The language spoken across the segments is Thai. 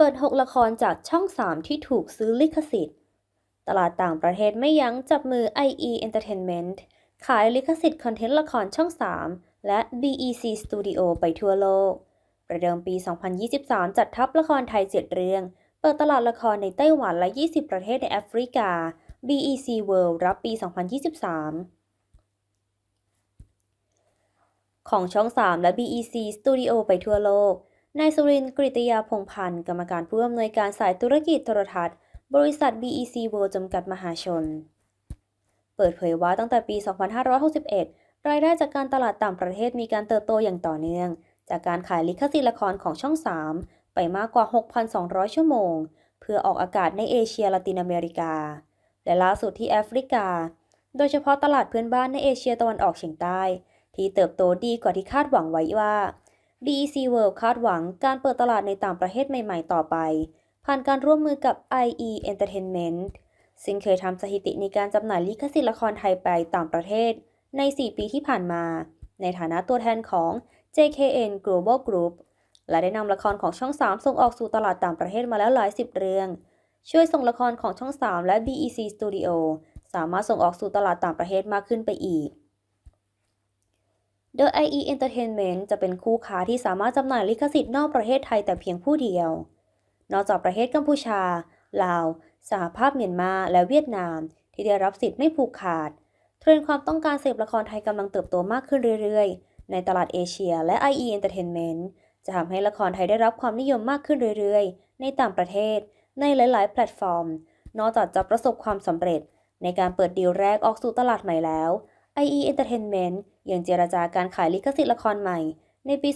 เปิด 6 ละครจากช่อง 3 ที่ถูกซื้อลิขสิทธิ์ ตลาดต่างประเทศไม่ยั้งจับมือ IE Entertainment ขายลิขสิทธิ์คอนเทนต์ละครช่อง 3 และ BEC Studio ไปทั่วโลก ประเดิมปี 2023 จัดทับละครไทย 7 เรื่อง เปิดตลาดละครในไต้หวันและ 20 ประเทศในแอฟริกา BEC World รับปี 2023ของช่อง 3 และ BEC Studio ไปทั่วโลก นายสุรินทร์กริตยาพงพันธ์กรรมการผู้อำนวยการสายธุรกิจโทรทัศน์ บริษัท BEC World จำกัดมหาชน เปิดเผยว่าตั้งแต่ปี 2561 รายได้จากการตลาดต่างประเทศมีการเติบโตอย่างต่อเนื่อง จากการขายลิขสิทธิ์ละครของช่อง 3 ไปมากกว่า 6,200 ชั่วโมง เพื่อออกอากาศในเอเชียละตินอเมริกา และล่าสุดที่แอฟริกา โดยเฉพาะตลาดเพื่อนบ้านในเอเชียตะวันออกเฉียงใต้ ที่เติบโตดีกว่าที่คาดหวังไว้ว่า BEC World คาดหวังการเปิดตลาดในต่างประเทศใหม่ๆ ต่อไป ผ่านการร่วมมือกับ IE Entertainment ซึ่งเคยทำสถิติในการจำหน่ายลิขสิทธิ์ละครไทยไปต่างประเทศ ใน 4 ปีที่ผ่านมา ในฐานะตัวแทนของ JKN Global Group และได้นำละครของช่อง 3 ส่งออกสู่ตลาดต่างประเทศมาแล้วหลายสิบเรื่อง ช่วยส่งละครของช่อง 3 และ BEC Studio สามารถส่งออกสู่ตลาดต่างประเทศมากขึ้นไปอีก โดย IE Entertainment จะเป็นคู่ค้าที่สามารถจำหน่ายลิขสิทธิ์นอกประเทศไทยแต่เพียงผู้เดียว นอกจากประเทศกัมพูชา ลาว สหภาพเมียนมา และเวียดนาม ที่ได้รับสิทธิ์ไม่ผูกขาด เทรนด์ความต้องการเสพละครไทยกำลังเติบโตมากขึ้นเรื่อยๆ ในตลาดเอเชียและ IE Entertainment จะทำให้ละครไทยได้รับความนิยมมากขึ้นเรื่อยๆ ในต่างประเทศ ในหลาย ๆ แพลตฟอร์ม นอกจากจะประสบความสำเร็จ ในการเปิดดีลแรกออกสู่ตลาดใหม่แล้ว IE Entertainment ยังเจรจาการขายลิขสิทธิ์ละครใหม่ ในปี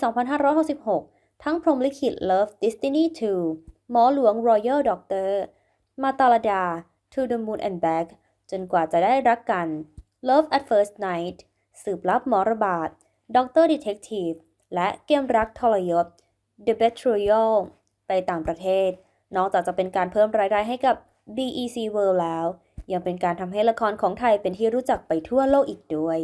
2566 ทั้งพรมลิขิต Love Destiny 2 หมอหลวง Royal Doctor มาตาลดา To the Moon and Back จนกว่าจะได้รักกัน Love at First Night สืบลับหมอระบาด Doctor Detective และเกมรักทรยศ The Betrayal ไปต่างประเทศ นอกจากจะเป็นการเพิ่มรายได้ให้กับ BEC World แล้ว ยังเป็นการทำให้ละครของไทยเป็นที่รู้จักไปทั่วโลกอีกด้วย